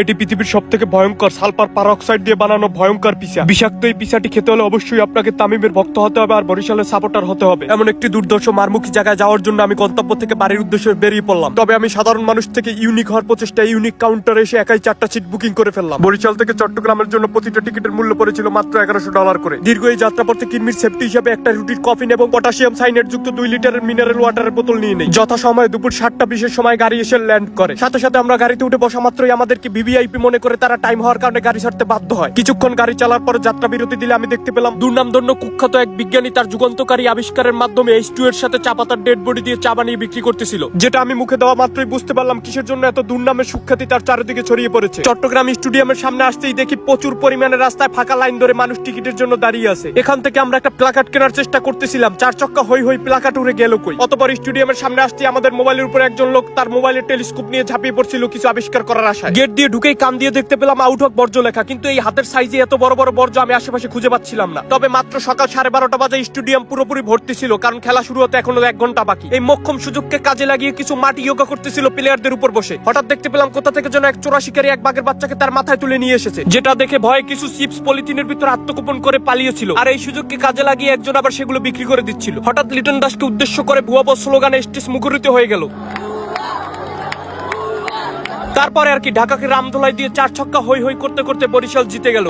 এটি পৃথিবীর সব থেকে ভয়ঙ্কর সালফার পারঅক্সাইড দিয়ে বানানো ভয়ঙ্কর পিসা। বিষাক্ত এই পিসাটি খেতে হলে অবশ্যই আপনাকে তামিমের ভক্ত হতে হবে আর বরিশালের সাপোর্টার হতে হবে। এমন একটি দুর্দর্শ মারমুখী জায়গায় যাওয়ার জন্য আমি গন্তব্য থেকে বাড়ির উদ্দেশ্যে বেরিয়ে পড়লাম। তবে আমি সাধারণ মানুষ থেকে ইউনিক হওয়ার প্রচেষ্টা ইউনিক কাউন্টারে এসে একাই চারটা সিট বুকিং করে ফেললাম। বরিশাল থেকে চট্টগ্রামের জন্য প্রতিটা টিকিটের মূল্য পড়েছিল মাত্র এগারোশো ডলার করে। দীর্ঘ এই যাত্রাপথে কিনমির সেফটি হিসাবে একটা রুটির কফিন এবং পটাশিয়াম সাইনেট যুক্ত দুই লিটারের মিনারেল ওয়াটারের বোতল নিয়ে নেই। যথা সময় দুপুর সাতটা বিশের সময় গাড়ি এসে ল্যান্ড করে। সাথে সাথে আমরা গাড়িতে উঠে বসা মাত্রই আমাদেরকে ভিভিআইপি মনে করে তারা টাইম হওয়ার কারণে গাড়ি ছাড়তে বাধ্য হয়। কিছুক্ষণ গাড়ি চালার পর যাত্রা বিরতি দিলে আমি দেখতে পেলাম দুর্নামধন্য কুখ্যাত এক বিজ্ঞানী তার যুগান্তকারী আবিষ্কারের মাধ্যমে এইচ টু এর সাথে চা পাতার ডেড বডি দিয়ে চা বানিয়ে বিক্রি করতেছিল। যেটা আমি মুখে দেওয়া মাত্রই বুঝতে পারলাম কিসের জন্য এত দুর্নামের সুখ্যাতি তার চারিদিকে ছড়িয়ে পড়েছে। চট্টগ্রাম স্টেডিয়ামের সামনে আসতেই দেখি প্রচুর পরিমাণে রাস্তায় ফাঁকা লাইন ধরে মানুষ টিকিটের জন্য দাঁড়িয়ে আছে। এখান থেকে আমরা একটা প্লাকার্ড কেনার চেষ্টা করতেছিলাম, চার চক্কা হই হই প্লাকার্ড উড়ে গেল কই? অতপর স্টেডিয়ামের সামনে আসতে আমাদের মোবাইলের উপর একজন লোক তার মোবাইলের টেলিস্কোপ নিয়ে ঝাঁপিয়ে পড়ছিল কিছু আবিষ্কার করার আশায়। গেট দিয়ে ঢুকেই কান দিয়ে দেখতে পেলাম আউট অফ বর্জ্য লেখা। কিন্তু এই হাতের সাইজে এত বড় বড় বর্জ্য আমি আশেপাশে খুঁজে পাচ্ছিলাম না। তবে মাত্র সকাল সাড়ে বারোটা বাজে স্টেডিয়াম পুরোপুরি ভর্তি ছিল, কারণ খেলা শুরু হতে এখনও এক ঘণ্টা বাকি। এই মক্ষম সুযোগকে কাজে লাগিয়ে কিছু মাটি যোগা করতেছিল প্লেয়ারদের উপর বসে। হঠাৎ দেখতে পেলাম কোথা থেকে যেন এক চোরা শিকারী এক বাঘের বাচ্চাকে তার মাথায় তুলে নিয়ে এসেছে। যেটা দেখে ভয়ে কিছু চিপস পলিথিনের ভিতর আত্মগোপন করে পালিয়েছিল। আর এই সুযোগকে কাজে লাগিয়ে একজন আবার সেগুলো বিক্রি করে দিচ্ছিল। হঠাৎ লিটন দাসকে উদ্দেশ্য করে ভুয়াব স্লোগানে স্টেজ মুখরিত হয়ে গেল। তারপরে আর কি ঢাকাকে রামধুলাই দিয়ে চার ছক্কা হই হই করতে করতে বরিশাল জিতে গেল।